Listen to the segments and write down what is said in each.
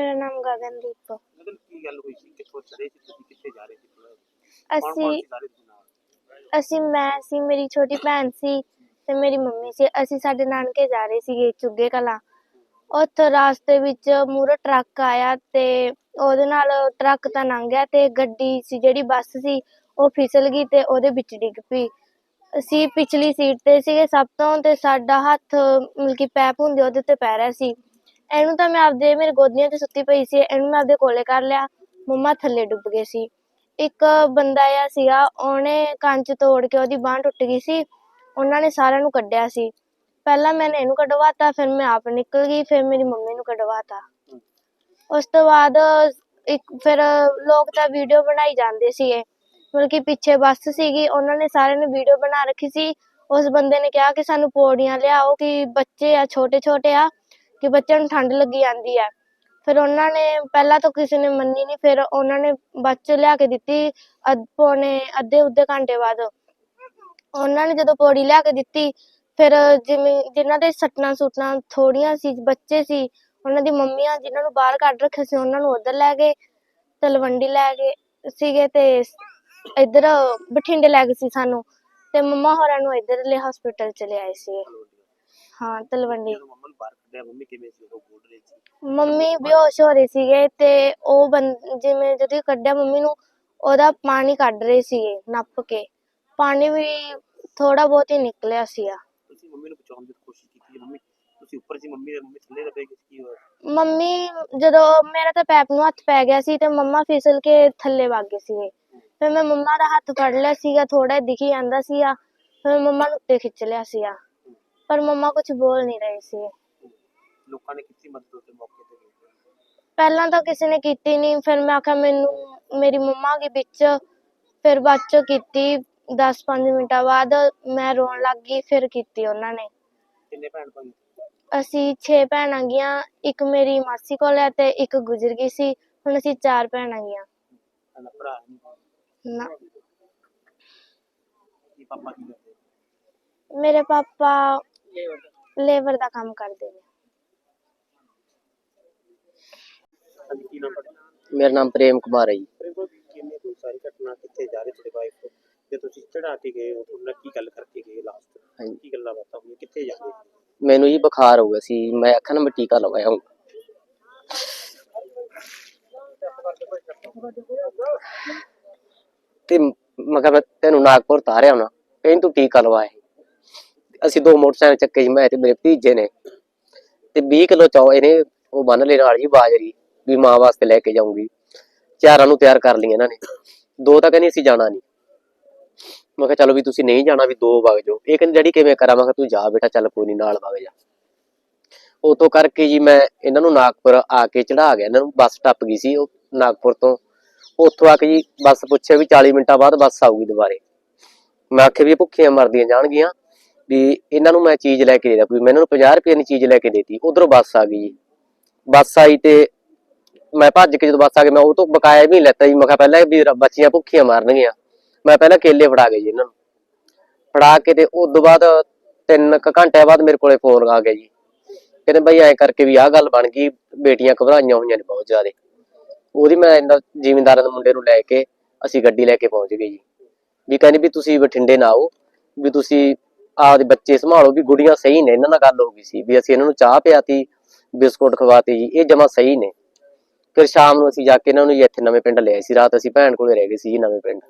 ਮੇਰਾ ਨਾਮ ਗਗਨਦੀਪ ਮਤਲਬ ਕੀ ਗੱਲ ਹੋਈ ਸੀ ਕਿੱਥੋਂ ਚੜੇ ਸੀ ਤੁਸੀਂ ਕਿੱਥੇ ਜਾ ਰਹੇ ਸੀ ਕੌਣ ਕੌਣ ਅਸੀਂ ਅਸੀਂ ਮੈਂ ਸੀ ਮੇਰੀ ਛੋਟੀ ਭੈਣ ਸੀ ਤੇ ਮੇਰੀ ਮੰਮੀ ਸੀ ਅਸੀਂ ਸਾਡੇ ਨਾਨਕੇ ਜਾ ਰਹੇ ਸੀਗੇ ਚੁੱਗੇ ਕਲਾਂ ਉੱਥੇ ਰਾਸਤੇ ਵਿੱਚ ਮੂਹਰੇ ਟਰੱਕ ਆਇਆ ਤੇ ਉਹਦੇ ਨਾਲ ਟਰੱਕ ਤਾਂ ਲੰਘ ਗਿਆ ਤੇ ਗੱਡੀ ਸੀ ਜਿਹੜੀ ਬੱਸ ਸੀ ਉਹ ਫਿਸਲ ਗਈ ਤੇ ਉਹਦੇ ਵਿੱਚ ਡਿੱਗ ਪਈ ਅਸੀਂ ਪਿਛਲੀ ਸੀਟ ਤੇ ਸੀਗੇ ਸਭ ਤੋਂ ਤੇ ਸਾਡਾ ਹੱਥ ਮਤਲਬ ਕਿ ਪੈਪ ਹੁੰਦੀ ਉਹਦੇ ਤੇ ਪੈ ਰਿਹਾ ਸੀ ਇਹਨੂੰ ਤਾਂ ਮੈਂ ਆਪਦੇ, ਮੇਰੇ ਗੋਦੀਆਂ 'ਤੇ ਸੁੱਤੀ ਪਈ ਸੀ, ਇਹਨੂੰ ਮੈਂ ਆਪਦੇ ਕੋਲੇ ਕਰ ਲਿਆ। ਮੰਮਾ ਥੱਲੇ ਡੁੱਬ ਗਏ ਸੀ। ਇੱਕ ਬੰਦਾ ਆ ਸੀਗਾ, ਉਹਨੇ ਕੰਚ ਤੋੜ ਕੇ ਉਹਦੀ ਬਾਂਹ ਟੁੱਟ ਗਈ ਸੀ। ਉਹਨਾਂ ਨੇ ਸਾਰਿਆਂ ਨੂੰ ਕੱਢਿਆ ਸੀ। ਪਹਿਲਾਂ ਮੈंने ਇਹਨੂੰ ਕਢਵਾਤਾ, ਫਿਰ ਮੈਂ ਆਪ ਨਿਕਲ ਗਈ, ਫਿਰ ਮੇਰੀ ਮੰਮੀ ਨੂੰ ਕਢਵਾਤਾ। ਉਸ ਤੋਂ ਬਾਅਦ ਇੱਕ, ਫਿਰ ਲੋਕ ਤਾਂ ਵੀਡੀਓ ਬਣਾਈ ਜਾਂਦੇ ਸੀਗੇ। ਮਤਲਬ ਕਿ ਪਿੱਛੇ ਬੱਸ ਸੀਗੀ, ਉਹਨਾਂ ਨੇ ਸਾਰਿਆਂ ਨੇ ਵੀਡੀਓ ਬਣਾ ਰੱਖੀ ਸੀ। ਉਸ ਬੰਦੇ ਨੇ ਕਿਹਾ ਕਿ ਸਾਨੂੰ ਪੌੜੀਆਂ ਲਿਆਓ, ਕਿ ਬੱਚੇ ਆ ਛੋਟੇ ਛੋਟੇ ਆ। ਕਿ ਬੱਚਿਆਂ ਨੂੰ ਠੰਡ ਲੱਗੀ ਜਾਂਦੀ ਆ ਫਿਰ ਉਹਨਾਂ ਨੇ ਪਹਿਲਾਂ ਤਾਂ ਕਿਸੇ ਨੇ ਮੰਨੀ ਨਹੀਂ ਫਿਰ ਉਹਨਾਂ ਨੇ ਬਾਅਦ 'ਚ ਲਿਆ ਕੇ ਦਿੱਤੀ ਅੱਧ ਪੌਣੇ ਅੱਧੇ ਉੱਧੇ ਘੰਟੇ ਬਾਅਦ। ਉਹਨਾਂ ਨੇ ਜਦੋਂ ਪੌੜੀ ਲਿਆ ਕੇ ਦਿੱਤੀ, ਫਿਰ ਜਿਵੇਂ ਜਿਨ੍ਹਾਂ ਦੇ ਸੱਟਾਂ ਸੁੱਟਾਂ ਥੋੜੀਆਂ ਸੀ, ਬੱਚੇ ਸੀ, ਉਹਨਾਂ ਦੀ ਮੰਮੀਆਂ ਜਿਨ੍ਹਾਂ ਨੂੰ ਬਾਹਰ ਕੱਢ ਰੱਖਿਆ ਸੀ, ਉਹਨਾਂ ਨੂੰ ਉੱਧਰ ਲੈ ਗਏ, ਤਲਵੰਡੀ ਲੈ ਗਏ ਸੀਗੇ ਤੇ ਇੱਧਰ ਬਠਿੰਡੇ ਲੈ ਗਏ ਸੀ ਸਾਨੂੰ ਤੇ ਮੰਮਾ ਹੋਰਾਂ ਨੂੰ ਇੱਧਰਲੇ ਹਸਪੀਟਲ ਚ ਲਿਆਏ ਸੀ ਹਾਂ ਤਲਵੰਡੀ। ਜਦੋਂ ਮੰਮਾ ਨੂੰ ਬਾਹਰ ਕੱਢਿਆ ਮੰਮੀ ਕਿਵੇਂ ਸੀ? ਉਹ ਬੋਲ ਰਹੀ ਸੀ। ਮੰਮੀ ਬੇਹੋਸ਼ ਹੋ ਰਹੇ ਸੀਗੇ ਤੇ ਉਹ ਬੰ ਜਿਵੇਂ ਜਦੋਂ ਕੱਢਿਆ ਮੰਮੀ ਨੂੰ ਉਹਦਾ ਪਾਣੀ ਕੱਢ ਰਹੇ ਸੀਗੇ ਨੱਪ ਕੇ। ਪਾਣੀ ਵੀ ਥੋੜਾ ਬਹੁਤ ਹੀ ਨਿਕਲਿਆ ਸੀਗਾ। ਤੁਸੀਂ ਮੰਮੀ ਨੂੰ ਬਚਾਉਣ ਦੀ ਕੋਸ਼ਿਸ਼ ਕੀਤੀ ਮੰਮੀ। ਤੁਸੀਂ ਉੱਪਰ ਸੀ ਮੰਮੀ ਦੇ ਮੰਮੀ ਥੱਲੇ ਲੱਗੇ ਕੀ ਹੋਇਆ? ਮੰਮੀ ਜਦੋਂ ਮੇਰਾ ਤਾਂ ਪੈਪ ਨੂੰ ਹੱਥ ਪੈ ਗਿਆ ਸੀ ਤੇ ਮੰਮਾ ਫਿਸਲ ਕੇ ਥੱਲੇ ਵਗ ਗਏ ਸੀਗੇ। ਫਿਰ ਮੈਂ ਮੰਮਾ ਦਾ ਹੱਥ ਫੜ ਲਿਆ ਸੀਗਾ ਥੋੜਾ ਦਿਖੀ ਜਾਂਦਾ ਸੀਗਾ। ਫਿਰ ਮੰਮਾ ਨੂੰ ਉੱਤੇ ਖਿੱਚ ਲਿਆ ਸੀਗਾ। ਪਰ ਮੰਮਾ ਕੁਝ ਬੋਲ ਨਹੀਂ ਰਹੇ ਸੀ। ਲੋਕਾਂ ਨੇ ਕੀਤੀ ਮਦਦ ਉਸ ਮੌਕੇ ਤੇ? ਪਹਿਲਾਂ ਤਾਂ ਕਿਸੇ ਨੇ ਕੀਤੀ ਨਹੀਂ ਫਿਰ ਮੈਂ ਆਖਿਆ ਮੈਨੂੰ ਮੇਰੀ ਮੰਮਾ ਗਈ ਵਿੱਚ ਫਿਰ ਬਾਅਦ ਚੋਂ ਕੀਤੀ 10-5 ਮਿੰਟਾਂ ਬਾਅਦ ਮੈਂ ਰੋਣ ਲੱਗ ਗਈ ਫਿਰ ਕੀਤੀ ਉਹਨਾਂ ਨੇ। ਕਿੰਨੇ ਭੈਣ ਭਾਈ? ਅਸੀਂ 6 ਭੈਣਾਂ ਗੀਆਂ ਇੱਕ ਮੇਰੀ ਮਾਸੀ ਕੋਲ ਹੈ ਤੇ ਇੱਕ ਗੁਜ਼ਰ ਗਈ ਸੀ ਹੁਣ ਅਸੀਂ ਚਾਰ ਭੈਣਾਂ ਗੀਆਂ ਤੁਹਾਡਾ ਭਰਾ ਨਹੀਂ ਨਾ। ਕੀ ਪਾਪਾ ਕੀ ਕਰਦੇ? ਮੇਰੇ ਪਾਪਾ ਲੇਬਰ ਦਾ ਕੰਮ ਕਰਦੇ ਨੇ। ਹਾਂਜੀ ਕੀ ਨਾਮ ਤੁਹਾਡਾ? ਮੇਰਾ ਨਾਮ ਪ੍ਰੇਮ ਕੁਮਾਰ ਹੈ ਜੀ। ਫਿਰ ਕੋਈ ਕਿੰਨੇ ਕੋਈ ਸਾਰੀ ਘਟਨਾ ਕਿੱਥੇ ਜਾ ਰਹੇ ਤੁਹਾਡੇ ਵਾਈਫ ਤੇ ਤੁਸੀਂ ਚੜਾ ਕੇ ਗਏ ਹੋ ਉਹਨਾਂ ਕੀ ਗੱਲ ਕਰਕੇ ਗਏ ਲਾਸਟ ਹਾਂਜੀ। ਕੀ ਗੱਲਾਂ ਬਾਤਾਂ ਹੋਈਆਂ? ਕਿੱਥੇ ਜਾ ਰਹੇ? ਮੈਨੂੰ ਜੀ ਬੁਖਾਰ ਹੋ ਗਿਆ ਸੀ। ਮੈਂ ਅੱਖਾਂ ਨੂੰ ਟੀਕਾ ਲਵਾਇਆ ਹੂੰ ਤੇ ਮੈਂ ਕਿਹਾ ਮੈਂ ਤੈਨੂੰ ਨਾਗਪੁਰ ਤਾਰਿਆ ਹੋਣਾ। ਕਹਿੰਦੀ ਤੂੰ ਟੀਕਾ ਲਵਾਏ ਅਸੀਂ ਦੋ ਮੋਟਰਸਾਈਕਲ ਚੱਕੇ ਸੀ, ਮੈਂ ਤੇ ਮੇਰੇ ਭਤੀਜੇ ਨੇ। ਤੇ 20 ਕਿਲੋ ਚੌ ਇਹਨੇ, ਉਹ ਬੰਨ ਲਏ ਨਾਲ ਜੀ ਬਾਜਰੀ, ਵੀ ਮਾਂ ਵਾਸਤੇ ਲੈ ਕੇ ਜਾਊਂਗੀ। ਚਾਰਾਂ ਨੂੰ ਤਿਆਰ ਕਰ ਲਈ ਇਹਨਾਂ ਨੇ। ਦੋ ਤਾਂ ਕਹਿੰਦੀ ਅਸੀਂ ਜਾਣਾ ਨਹੀਂ। ਮੈਂ ਕਿਹਾ ਚਲੋ ਵੀ ਤੁਸੀਂ ਨਹੀਂ ਜਾਣਾ, ਵੀ ਦੋ ਵਗ ਜਾਓ। ਇਹ ਕਹਿੰਦੀ, ਡੈਡੀ, ਕਿਵੇਂ ਕਰਾਂ? ਮੈਂ ਕਿਹਾ, ਤੂੰ ਜਾ ਬੇਟਾ, ਚੱਲ ਕੋਈ ਨਹੀਂ, ਨਾਲ ਵਗ ਜਾ। ਉਤੋਂ ਕਰਕੇ ਜੀ ਮੈਂ ਇਹਨਾਂ ਨੂੰ ਨਾਗਪੁਰ ਆ ਕੇ ਚੜਾ ਗਿਆ। ਇਹਨਾਂ ਨੂੰ ਬੱਸ ਟੱਪ ਗਈ ਸੀ ਉਹ ਨਾਗਪੁਰ ਤੋਂ। ਉੱਥੋਂ ਆ ਕੇ ਜੀ ਬੱਸ ਪੁੱਛਿਆ ਵੀ 40 ਮਿੰਟਾਂ ਬਾਅਦ ਬੱਸ ਆਊਗੀ ਦੁਬਾਰੇ। ਮੈਂ ਆਖਿਆ ਵੀ ਭੁੱਖੀਆਂ ਮਰਦੀਆਂ ਜਾਣਗੀਆਂ। ਵੀ ਇਹਨਾਂ ਨੂੰ ਮੈਂ ਚੀਜ਼ ਲੈ ਕੇ ਦੇਦਾ ਕੋਈ ਮੈਂ ਇਹਨਾਂ ਨੂੰ 50 ਰੁਪਏ ਦੀ ਚੀਜ਼ ਲੈ ਕੇ ਦੇਤੀ, ਉਧਰੋਂ ਬੱਸ ਆ ਗਈ ਜੀ। ਬੱਸ ਆਈ ਤੇ ਮੈਂ ਭੱਜ ਕੇ ਜਦੋਂ ਬੱਸ ਆ ਗਈ, ਮੈਂ ਉਹ ਤੋਂ ਬਕਾਇਆ ਵੀ ਲੈਤਾ ਜੀ, ਮੈਂ ਕਿਹਾ ਪਹਿਲਾਂ ਵੀ ਬੱਚੀਆਂ ਭੁੱਖੀਆਂ ਮਾਰਨਗੀਆਂ। ਮੈਂ ਪਹਿਲਾਂ ਕੇਲੇ ਫੜਾ ਗਈ ਜੀ ਇਹਨਾਂ ਨੂੰ। ਫੜਾ ਕੇ ਤੇ ਉਸ ਤੋਂ ਬਾਅਦ ਤਿੰਨ ਘੰਟੇ ਬਾਅਦ ਮੇਰੇ ਕੋਲੇ ਫੋਨ ਆ ਗਿਆ ਜੀ। ਕਹਿੰਦੇ ਬਈ ਐਂ ਕਰਕੇ ਵੀ ਆਹ ਗੱਲ ਬਣ ਗਈ, ਬੇਟੀਆਂ ਘਬਰਾਈਆਂ ਹੋਈਆਂ ਨੇ ਬਹੁਤ ਜ਼ਿਆਦੇ। ਉਹਦੀ ਮੈਂ ਇਹਨਾਂ ਜ਼ਿਮੀਂਦਾਰਾਂ ਦੇ ਮੁੰਡੇ ਨੂੰ ਲੈ ਕੇ ਅਸੀਂ ਗੱਡੀ ਲੈ ਕੇ ਪਹੁੰਚ ਗਏ ਜੀ। ਵੀ ਕਹਿੰਦੇ ਵੀ ਤੁਸੀਂ ਬਠਿੰਡੇ ਨਾ ਆਓ, ਵੀ ਤੁਸੀਂ ਆਪਦੇ ਬੱਚੇ ਸੰਭਾਲੋ ਵੀ ਗੁੜੀਆਂ ਸਹੀ ਨੇ ਇਹਨਾਂ ਨਾਲ ਗੱਲ ਹੋ ਗਈ ਸੀ ਵੀ ਅਸੀਂ ਇਹਨਾਂ ਨੂੰ ਚਾਹ ਪਿਆਤੀ ਬਿਸਕੁਟ ਖਵਾਤੇ ਜੀ ਇਹ ਜਮਾ ਸਹੀ ਨੇ। ਫਿਰ ਸ਼ਾਮ ਨੂੰ ਅਸੀਂ ਜਾ ਕੇ ਇਹਨਾਂ ਨੂੰ ਜੀ ਇੱਥੇ ਨਵੇਂ ਪਿੰਡ ਲਿਆਏ ਸੀ ਰਾਤ ਅਸੀਂ ਭੈਣ ਕੋਲੇ ਰਹਿ ਗਏ ਸੀ ਜੀ ਨਵੇਂ ਪਿੰਡ।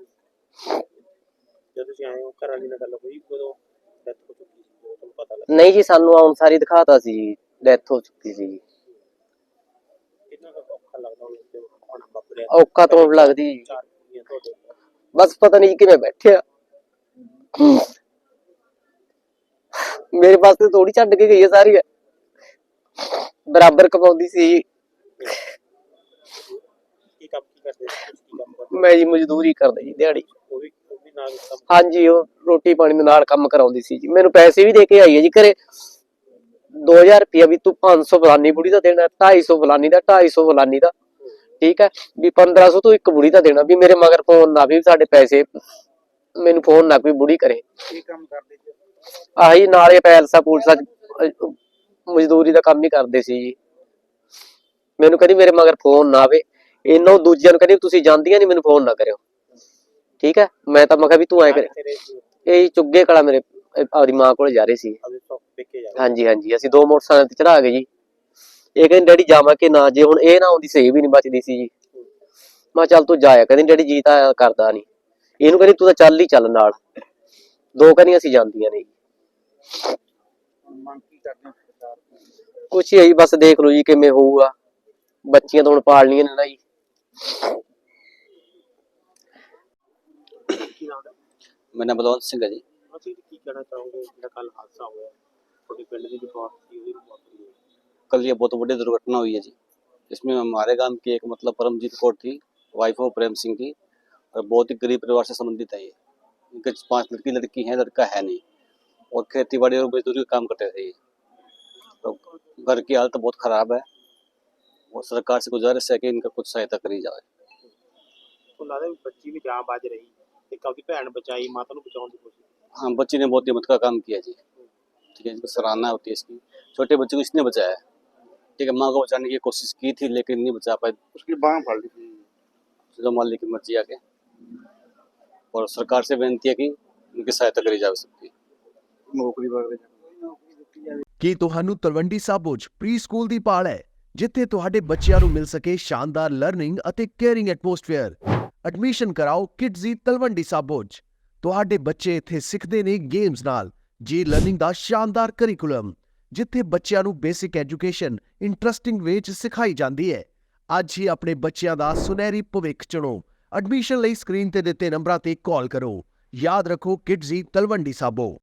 ਜਦੋਂ ਤੁਸੀਂ ਆਏ ਹੋ ਘਰ ਵਾਲੀ ਨਾਲ ਗੱਲ ਹੋਈ ਉਦੋਂ ਡੈਥ ਹੋ ਚੁੱਕੀ ਸੀ? ਉਦੋਂ ਤੁਹਾਨੂੰ ਪਤਾ ਲੱਗਾ? ਨਹੀਂ ਜੀ ਸਾਨੂੰ ਆਉਣ ਸਾਰੀ ਦਿਖਾਤਾ ਸੀ ਜੀ ਡੈਥ ਹੋ ਚੁੱਕੀ ਸੀ ਜੀ। ਕਿੰਨਾ ਕੁ ਔਖਾ ਲੱਗਦਾ ਹੁਣ ਤੇ ਹੁਣ ਵਾਪਰਿਆ? ਔਕਾ ਤੋਂ ਲੱਗਦੀ ਜੀ। ਚਾਰ ਕੁੜੀਆਂ ਤੁਹਾਡੇ ਬਸ ਪਤਾ ਨਹੀਂ ਕਿਵੇਂ ਬੈਠਿਆ। ਮੇਰੇ ਵਾਸਤੇ ਥੋੜੀ ਛੱਡ ਕੇ ਗਈ ਹੈ ਸਾਰੀ। ਬਰਾਬਰ ਕਮਾਉਂਦੀ ਸੀ। ਕੀ ਕੰਮ ਕੀ ਕਰਦੇ ਸੀ? ਤੁਸੀਂ ਕੀ ਕੰਮ ਕਰਦੇ ਮੈਂ ਜੀ ਮਜ਼ਦੂਰੀ ਕਰਦਾ ਜੀ ਦਿਹਾੜੀ। ਉਹ ਵੀ ਉਹ ਵੀ ਨਾਲ ਕੰਮ ਹਾਂਜੀ ਉਹ ਰੋਟੀ ਪਾਣੀ ਦੇ ਨਾਲ ਕੰਮ ਕਰਾਉਂਦੀ ਸੀ ਜੀ। ਮੈਨੂੰ ਪੈਸੇ ਵੀ ਦੇ ਕੇ ਆਈ ਹੈ ਜੀ ਘਰੇ। 2000 ਰੁਪਇਆ ਵੀ ਤੂੰ 500 ਫਲਾਨੀ ਬੁੜੀ ਦਾ ਦੇਣਾ 250 ਫਲਾਨੀ ਦਾ 250 ਫਲਾਨੀ ਦਾ। ਠੀਕ ਹੈ? ਵੀ 1500 ਤੂੰ ਇੱਕ ਬੁੜੀ ਦਾ ਦੇਣਾ ਵੀ ਮੇਰੇ ਮਗਰ ਫੋਨ ਨਾ ਵੀ ਸਾਡੇ ਪੈਸੇ ਮੈਨੂੰ ਫੋਨ ਨਾ ਕੋਈ ਬੁੜੀ ਕਰੇ। ਕੀ ਕੰਮ ਕਰਦੇ ਸੀ? ਆਹੀ ਨਾਲੇ ਪੈਲਸਾ ਪੂਲਸਾ ਅਹ, ਮਜ਼ਦੂਰੀ ਦਾ ਕੰਮ ਹੀ ਕਰਦੇ ਸੀ ਜੀ। ਮੈਨੂੰ ਕਹਿੰਦੀ ਮੇਰੇ ਮਗਰ ਫੋਨ ਨਾ ਆਵੇ। ਇਹਨਾਂ ਦੂਜਿਆਂ ਨੂੰ ਕਹਿੰਦੀ ਤੁਸੀਂ ਜਾਂਦੀਆਂ ਨਹੀਂ ਮੈਨੂੰ ਫੋਨ ਨਾ ਕਰਿਓ। ਠੀਕ ਹੈ? ਮੈਂ ਤਾਂ ਮੈਂ ਕਿਹਾ ਵੀ ਤੂੰ ਐ ਕਰ। ਇਹ ਚੁੱਗੇ ਕਲਾ ਮੇਰੇ ਆਪਦੀ ਮਾਂ ਕੋਲ ਜਾ ਰਹੇ ਸੀ। ਹਾਂਜੀ ਹਾਂਜੀ। ਅਸੀਂ ਦੋ ਮੋਟਰਸਾਈਕਲ ਤੇ ਚੜਾ ਗਏ ਜੀ। ਇਹ ਕਹਿੰਦੀ ਡੈਡੀ ਜਾਵਾਂ ਕਿ ਨਾ? ਜੇ ਹੁਣ ਇਹ ਨਾ ਆਉਂਦੀ ਸਹੀ ਵੀ ਨਹੀਂ ਬਚਦੀ ਸੀ ਜੀ। ਮੈਂ ਚੱਲ ਤੂੰ ਜਾਇਆ ਕਹਿੰਦੀ ਡੈਡੀ ਜੀ ਤਾਂ ਕਰਦਾ ਨਹੀਂ ਇਹਨੂੰ ਕਹਿੰਦੀ ਤੂੰ ਤਾਂ ਚੱਲ ਹੀ ਚੱਲ ਨਾਲ। ਦੋ ਕਹਿੰਦੀ ਅਸੀਂ ਜਾਂਦੀਆਂ ਨੇ ਜੀ ਮੰਗ ਕੀ ਕਰਦੇ ਹੋ ਸਰਕਾਰ ਤੋਂ? ਕੁਛ ਹੀ ਹੈ ਜੀ ਬਸ ਦੇਖ ਲਓ ਜੀ ਕਿਵੇਂ ਹੋਊਗਾ ਬੱਚੀਆਂ ਤਾਂ ਹੁਣ ਪਾਲਣੀਆਂ ਨੇ ਨਾ ਜੀ ਕੀ ਨਾਮ ਹੈ ਮੇਰਾ ਨਾਮ ਬਲਵੰਤ ਸਿੰਘ ਹੈ ਜੀ ਅਸੀਂ ਕੀ ਕਹਿਣਾ ਚਾਹੋਗੇ ਜਿਹੜਾ ਕੱਲ ਹਾਦਸਾ ਹੋਇਆ ਤੁਹਾਡੇ ਪਿੰਡ ਦੀ ਰਿਪੋਰਟ ਸੀ ਉਹਦੀ ਰਿਪੋਰਟ ਹੋਈ ਹੈ कल ये बहुत बड़ी दुर्घटना हुई है जी इसमें हमारे गांव की एक मतलब परमजीत कौर थी वाइफ ऑफ प्रेम सिंह की और बहुत ही गरीब परिवार से संबंधित है ये इनके पांच लड़की लड़की हैं लड़का है नहीं और खेती बाड़ी और मजदूरी का काम करते थे ये तो घर की हालत बहुत ख़राब है और सरकार से गुजारिश है कि इनका कुछ सहायता करी जाए ਤੁਹਾਨੂੰ ਲੱਗਦਾ ਵੀ ਬੱਚੀ ਵੀ ਜਾਨ ਬਚ ਰਹੀ ਇੱਕ ਆਪਦੀ ਭੈਣ ਬਚਾਈ ਮਾਤਾ ਨੂੰ ਬਚਾਉਣ ਦੀ ਕੋਸ਼ਿਸ਼ ਕੀਤੀ। हाँ बच्ची ने बहुत हिम्मत का काम किया जी ठीक है इसको सराहना होती है इसकी छोटे बच्चे को इसने बचाया है ठीक है माँ को बचाने की कोशिश की थी लेकिन नहीं बचा पाई उसकी बांह फड़ ली थी जो मालिक की मर्जी आके और सरकार से विनती है कि उनकी सहायता करी जा सकती है ਨੌਕਰੀ ਬਾਰੇ ਕੀ ਤੁਹਾਨੂੰ ਤਲਵੰਡੀ ਸਾਬੋ 'ਚ ਪ੍ਰੀਸਕੂਲ ਦੀ ਪਾਲ ਹੈ ਜਿੱਥੇ ਤੁਹਾਡੇ ਬੱਚਿਆਂ ਨੂੰ ਮਿਲ ਸਕੇ ਸ਼ਾਨਦਾਰ ਲਰਨਿੰਗ ਅਤੇ ਕੇਅਰਿੰਗ ਐਟਮੋਸਫੇਅਰ ਐਡਮਿਸ਼ਨ ਕਰਾਓ ਕਿਡਜ਼ੀ ਤਲਵੰਡੀ ਸਾਬੋ 'ਚ। ਤੁਹਾਡੇ ਬੱਚੇ ਇੱਥੇ ਸਿੱਖਦੇ ਨੇ ਗੇਮਸ ਨਾਲ ਜੀ ਲਰਨਿੰਗ ਦਾ ਸ਼ਾਨਦਾਰ ਕਰਿਕੂਲਮ ਜਿੱਥੇ ਬੱਚਿਆਂ ਨੂੰ ਬੇਸਿਕ ਐਜੂਕੇਸ਼ਨ ਇੰਟਰਸਟਿੰਗ ਵੇ 'ਚ ਸਿਖਾਈ ਜਾਂਦੀ ਹੈ। ਅੱਜ ਹੀ ਆਪਣੇ ਬੱਚਿਆਂ ਦਾ ਸੁਨਹਿਰੀ ਭਵਿੱਖ ਚੁਣੋ। ਐਡਮਿਸ਼ਨ ਲਈ ਸਕਰੀਨ ਤੇ ਦਿੱਤੇ ਨੰਬਰਾਂ ਤੇ ਕਾਲ ਕਰੋ। ਯਾਦ ਰੱਖੋ ਕਿਡਜ਼ੀ ਤਲਵੰਡੀ ਸਾਬੋ।